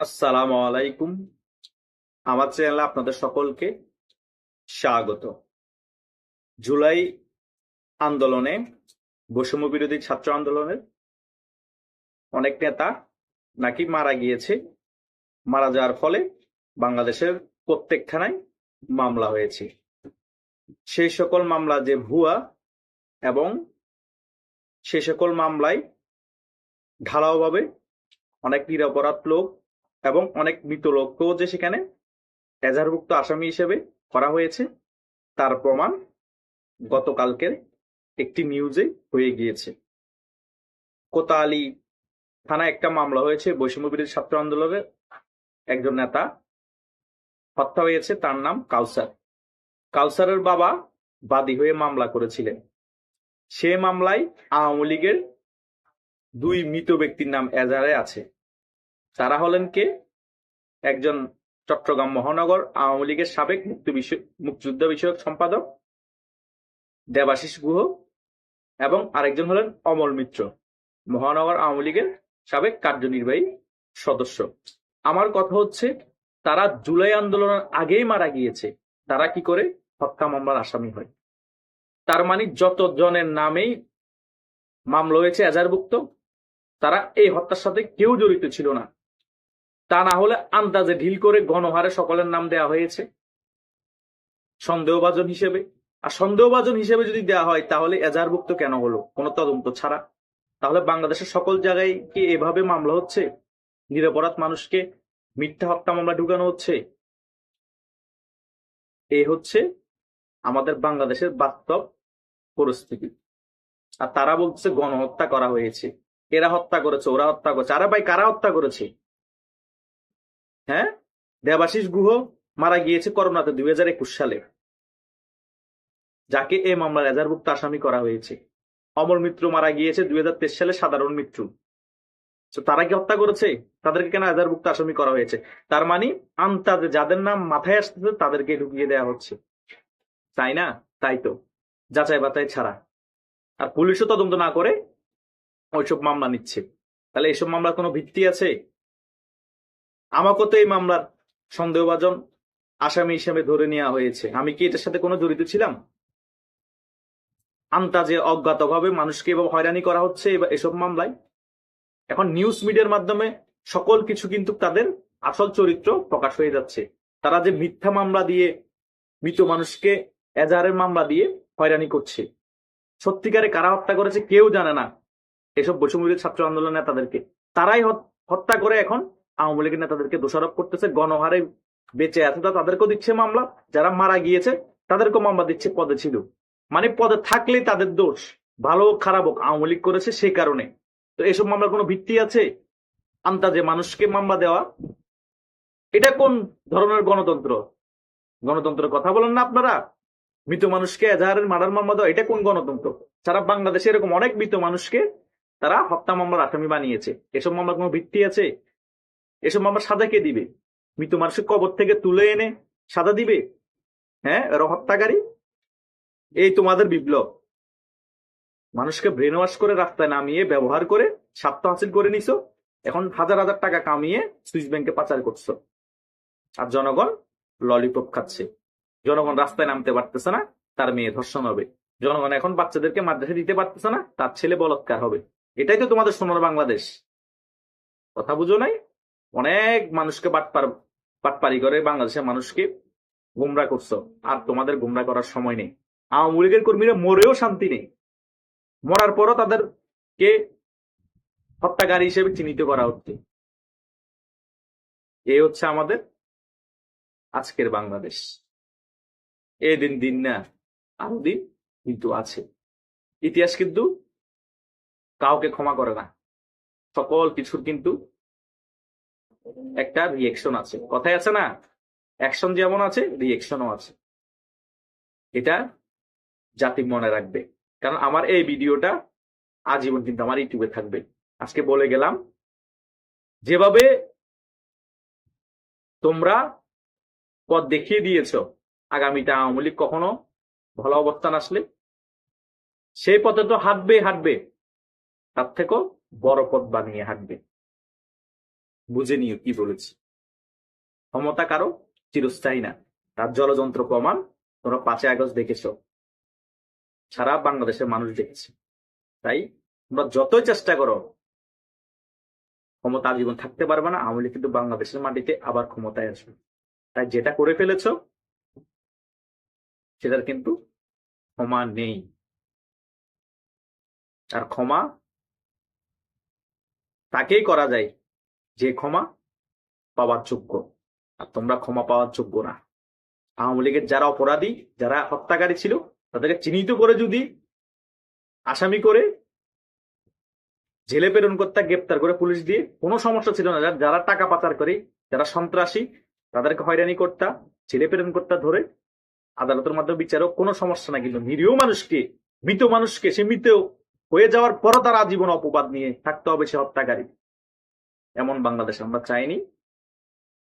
আসসালামু আলাইকুম। আমার চ্যানেলে আপনাদের সকলকে স্বাগত। জুলাই আন্দোলনে, বৈষম্য বিরোধী ছাত্র আন্দোলনের অনেক নেতা নাকি মারা গিয়েছে। মারা যাওয়ার ফলে বাংলাদেশের প্রত্যেক থানায় মামলা হয়েছে। সেই সকল মামলা যে ভুয়া এবং সেই সকল মামলায় ঢালাওভাবে অনেক নিরাপরাধ লোক এবং অনেক মৃত লোককেও যে সেখানে এজাহারভুক্ত আসামি হিসেবে করা হয়েছে, তার প্রমাণ গতকালকের একটি নিউজে হয়ে গিয়েছে। কোতালি থানায় একটা মামলা হয়েছে, বৈষম্য বিরোধী ছাত্র আন্দোলনের একজন নেতা হত্যা হয়েছে, তার নাম কাউসার। কাউসারের বাবা বাদী হয়ে মামলা করেছিলেন। সে মামলায় আওয়ামী লীগের দুই মৃত ব্যক্তির নাম এজাহারে আছে। তারা হলেন কে? একজন চট্টগ্রাম মহানগর আওয়ামী লীগের সাবেক মুক্তি বিষয়, মুক্তিযুদ্ধ বিষয়ক সম্পাদক, দেবাশিস গুহ এবং আরেকজন হলেন অমল মিত্র, মহানগর আওয়ামী লীগের সাবেক কার্যনির্বাহী সদস্য। আমার কথা হচ্ছে, তারা জুলাই আন্দোলনের আগেই মারা গিয়েছে। তারা কি করে? হত্যা মামলার আসামি হয়। তার মানে যত জনের নামেই মামলা হয়েছে এজাহারভুক্ত, তারা এই হত্যার সাথে কেউ জড়িত ছিল না। তা না হলে আন্দাজে ঢিল করে গণহারে সকলের নাম দেওয়া হয়েছে। সন্দেহভাজন হিসেবে। আর সন্দেহভাজন হিসেবে যদি দেওয়া হয়, তাহলে এজাহারভুক্ত কেন হলো? কোনো তদন্ত ছাড়া। তাহলে বাংলাদেশের সকল জায়গায় কি এভাবে মামলা হচ্ছে? নিরপরাধ মানুষকে মিথ্যা হত্যা মামলা ঢুকানো হচ্ছে? এ হচ্ছে আমাদের বাংলাদেশের বাস্তব পরিস্থিতি। আর তারা বলছে গণহত্যা করা হয়েছে। এরা হত্যা করেছে, ওরা হত্যা করেছে। আরে ভাই, কারা হত্যা করেছে? হ্যাঁ? দেবাশিস গুহ মারা গিয়েছে করোনাতে দুই হাজার একুশ সালে। যাকে এই মামলার এজাহারভুক্ত আসামি করা হয়েছে। অমর মিত্র মারা গিয়েছে দুই হাজার তেইশ সালে সাধারণ মৃত্যু তারা কি হত্যা করেছে? তাদেরকে কেন এজাহারভুক্ত আসামি করা হয়েছে? তার মানে আন্তাজে যাদের নাম মাথায় আসতেছে, তাদেরকে ঢুকিয়ে দেওয়া হচ্ছে। তাই না? তাই তো। যাচাই বাছাই ছাড়া। আর পুলিশও তদন্ত না করে ওইসব মামলা নিচ্ছে। তাহলে এইসব মামলার কোনো ভিত্তি আছে? আমাকে তো এই মামলার সন্দেহভাজন আসামি হিসেবে ধরে নেওয়া হয়েছে। আমি কি এটার সাথে কোনো জড়িত ছিলাম? আন্তাজে অজ্ঞাতভাবে মানুষকে এভাবে হয়রানি করা হচ্ছে এসব মামলায়? এখন নিউজ মিডিয়ার মাধ্যমে সকল কিছু কিন্তু তাদের আসল চরিত্র প্রকাশ হয়ে যাচ্ছে। তারা যে মিথ্যা মামলা দিয়ে, মৃত মানুষকে এজাহারের মামলা দিয়ে হয়রানি করছে। সত্যিকারে কারা হত্যা করেছে কেউ জানে না। এসব বৈষম্যবিরোধী ছাত্র আন্দোলন নেতাদেরকে তারাই হত- হত্যা করে এখন আওয়ামী লীগের নেতাদেরকে দোষারোপ করতেছে, গণহারে বেঁচে আছে, তা তাদেরকেও দিচ্ছে মামলা। যারা মারা গিয়েছে, তাদেরকেও মামলা দিচ্ছে পদে ছিল। মানে পদে থাকলেই তাদের দোষ, ভালো হোক, খারাপ হোক, আওয়ামী লীগ করেছে সেই কারণে। তো এসব মামলার কোনো ভিত্তি আছে? আন্তাজে মানুষকে মামলা দেওয়া? এটা কোন ধরনের গণতন্ত্র? গণতন্ত্রের কথা বলেন না আপনারা। মৃত মানুষকে এজাহারের মার্ডার মামলা দেওয়া, এটা কোন গণতন্ত্র? সারা বাংলাদেশে এরকম অনেক মৃত মানুষকে তারা হত্যা মামলার আসামি বানিয়েছে। এসব মামলার কোনো ভিত্তি আছে? এসব মামলা সাজা কে দিবে? মৃত মানুষের কবর থেকে তুলে এনে সাজা দিবে? হ্যাঁ হত্যাকারী? এই তোমাদের বিপ্লব। মানুষকে ব্রেন ওয়াশ করে রাস্তায় নামিয়ে ব্যবহার করে স্বার্থ হাসিল করে নিছো। এখন হাজার হাজার টাকা কামিয়ে সুইস ব্যাংকে পাচার করছ। আর জনগণ ললিপপ খাচ্ছে। জনগণ রাস্তায় নামতে পারতেছে না, তার মেয়ে ধর্ষণ হবে। জনগণ এখন বাচ্চাদেরকে মাদ্রাসা দিতে পারতেছে না, তার ছেলে বলৎকার হবে। এটাই তো তোমাদের সোনার বাংলাদেশ। কথা বুঝো নাই? অনেক মানুষকে বাটপার বাটপারি করে বাংলাদেশের মানুষকে গুমরা করছ। আর তোমাদের গুমরা করার সময় নেই। আওয়ামী লীগের কর্মীরা মরেও শান্তি নেই। মরার পরও তাদেরকে হত্যাকারী হিসেবে চিহ্নিত করা হচ্ছে। এ হচ্ছে আমাদের আজকের বাংলাদেশ। এ দিন দিন না, আরও দিন কিন্তু আছে। ইতিহাস কিন্তু কাউকে ক্ষমা করে না। সকল কিছুর কিন্তু একটা রিয়েকশন আছে। কথাই আছে না? অ্যাকশন যেমন আছে রিয়েকশনও আছে। এটা জাতি মনে রাখবে। কারণ আমার এই ভিডিওটা আজীবন কিন্তু আমার ইউটিউবে থাকবে। আজকে বলে গেলাম, যেভাবে তোমরা পথ দেখিয়ে দিয়েছ, আগামীটা আওয়ামী লীগ কখনো ভালো অবস্থান আসলে, সেই পথে তো হাঁটবে হাঁটবে। তার থেকেও বড় পথ বানিয়ে হাঁটবে। বুঝে নিও কি বলেছি। ক্ষমতা কারও? চিরস্থায়ী না। তার জলযন্ত্র প্রমাণ তোমরা পাঁচই আগস্ট দেখেছ। সারা বাংলাদেশের মানুষ দেখেছে। তাই তোমরা যতই চেষ্টা করো, ক্ষমতা জীবন থাকতে পারবে না। আওয়ামী কিন্তু বাংলাদেশের মাটিতে আবার ক্ষমতায় আসবে। তাই যেটা করে ফেলেছ, সেটার কিন্তু ক্ষমা নেই। আর ক্ষমা তাকেই করা যায়। যে ক্ষমা পাওয়ার যোগ্য। আর তোমরা ক্ষমা পাওয়ার যোগ্য না। আওয়ামী লীগের যারা অপরাধী, যারা হত্যাকারী ছিল, তাদেরকে চিহ্নিত করে যদি আসামি করে জেলে প্রেরণ করতে গ্রেপ্তার করে পুলিশ দিয়ে, কোনো সমস্যা ছিল না। যারা- টাকা পাচার করে, যারা সন্ত্রাসী, তাদেরকে হয়রানি করতা, জেলে প্রেরণ করতে ধরে আদালতের মাধ্যমে বিচারও কোনো সমস্যা না কিন্তু নিরীহ মানুষকে, মৃত মানুষকে সে মৃত হয়ে যাওয়ার পরও তারা জীবন অপবাদ নিয়ে থাকতে হবে সে হত্যাকারী। এমন বাংলাদেশ আমরা চাইনি।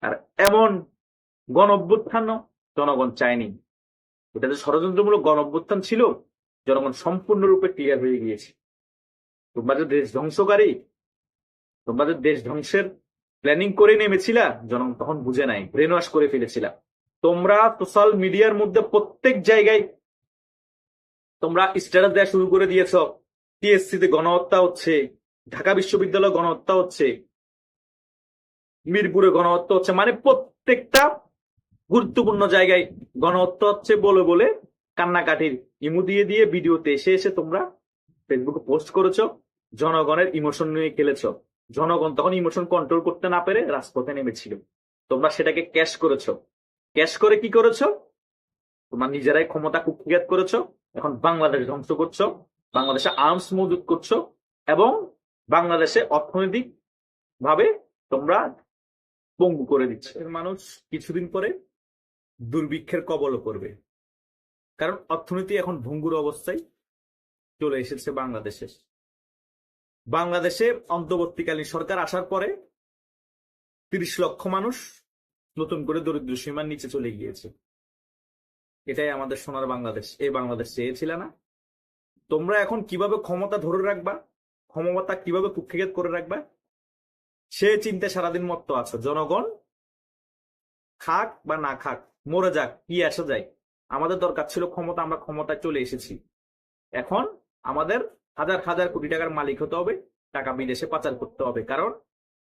আর এমন গণ জনগণ চায়নি। এটা যে ষড়যন্ত্রমূলক গণ অভ্যুত্থান ছিল, জনগণ সম্পূর্ণরূপে ক্লিয়ার হয়ে গিয়েছে। তোমরা যে দেশ ধ্বংসকারী, তোমরা যে দেশ ধ্বংসের প্ল্যানিং করে নেমেছিলা, জনগণ তখন বুঝে নাই ব্রেন ওয়াশ করে ফেলেছিলা। তোমরা সোশ্যাল মিডিয়ার মধ্যে প্রত্যেক জায়গায় তোমরা স্ট্যাটাস দেওয়া শুরু করে দিয়েছ। টিএসসি তে গণহত্যা হচ্ছে, ঢাকা বিশ্ববিদ্যালয়ে গণহত্যা হচ্ছে মিরপুরে গণহত্যা হচ্ছে। মানে প্রত্যেকটা গুরুত্বপূর্ণ জায়গায় গণহত্যা হচ্ছে বলে বলে কান্নাকাটির ইমু দিয়ে দিয়ে ভিডিওতে এসে এসে তোমরা ফেসবুকে পোস্ট করেছ, জনগণের ইমোশন নিয়ে খেলেছ। জনগণ তখন ইমোশন কন্ট্রোল করতে না পেরে রাজপথে নেমেছিল। তোমরা সেটাকে ক্যাশ করেছ। ক্যাশ করে কি করেছ? তোমরা নিজেরাই ক্ষমতা কুক্ষিঘাত করেছ। এখন বাংলাদেশ ধ্বংস করছ। বাংলাদেশে আর্মস মজুত করছ। এবং বাংলাদেশে অর্থনৈতিক ভাবে তোমরা পঙ্গু করে দিচ্ছে। মানুষ কিছুদিন পরে দুর্ভিক্ষের কবল করবে। কারণ অর্থনীতি এখন ভঙ্গুর অবস্থায় চলে এসেছে বাংলাদেশে। বাংলাদেশে অন্তর্বর্তীকালীন সরকার আসার পরে তিরিশ লক্ষ মানুষ নতুন করে দরিদ্র সীমার নিচে চলে গিয়েছে। এটাই আমাদের সোনার বাংলাদেশ। এই বাংলাদেশ চেয়েছিল না। তোমরা এখন কীভাবে ক্ষমতা ধরে রাখবা? ক্ষমতা কীভাবে কুক্ষিঘাত করে রাখবা? সে চিন্তা সারাদিন মত্ত আছে। জনগণ খাক বা না খাক, মরে যাক, কি আসা যায় আমাদের দরকার ছিল ক্ষমতা, আমরা ক্ষমতায় চলে এসেছি। এখন আমাদের হাজার হাজার কোটি টাকার মালিক হতে হবে, টাকা বিদেশে পাচার করতে হবে। কারণ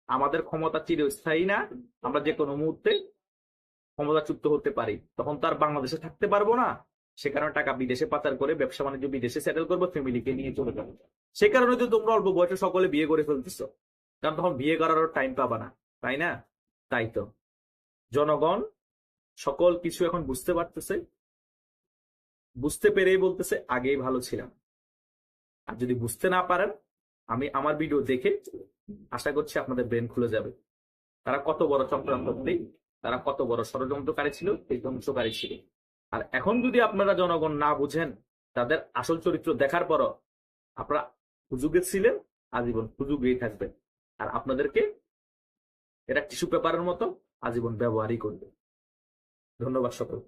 আমাদের ক্ষমতা চিরস্থায়ী না, আমরা যে কোনো মুহূর্তে ক্ষমতাচ্যুত হতে পারি। তখন তো আর বাংলাদেশে থাকতে পারব না। সে কারণে টাকা বিদেশে পাচার করে ব্যবসা বাণিজ্য বিদেশে সেটেল করব ফ্যামিলিকে নিয়ে চলে যাব। সে কারণে তো তোমরা অল্প বয়সে সকলে বিয়ে করে ফেলতেছো। কারণ তখন বিয়ে করারও টাইম পাবা না, তাই না? তাই তো। জনগণ সকল কিছু এখন বুঝতে পারতেছে, বুঝতে পেরেই বলতেছে, আগেই ভালো ছিলাম। আর যদি বুঝতে না পারেন, আমি আমার ভিডিও দেখে আশা করছি আপনাদের ব্রেন খুলে যাবে। তারা কত বড় চক্রান্ত নেই তারা কত বড় ষড়যন্ত্রকারী ছিল, এই ধ্বংসকারী ছিল। আর এখন যদি আপনারা জনগণ না বুঝেন, তাদের আসল চরিত্র দেখার পরও আপনারা সুযোগে ছিলেন, আজীবন সুযোগেই থাকবেন। আর আপনাদেরকে এটা টিস্যু পেপারের মতো আজীবন ব্যবহারই করবে। ধন্যবাদ সকল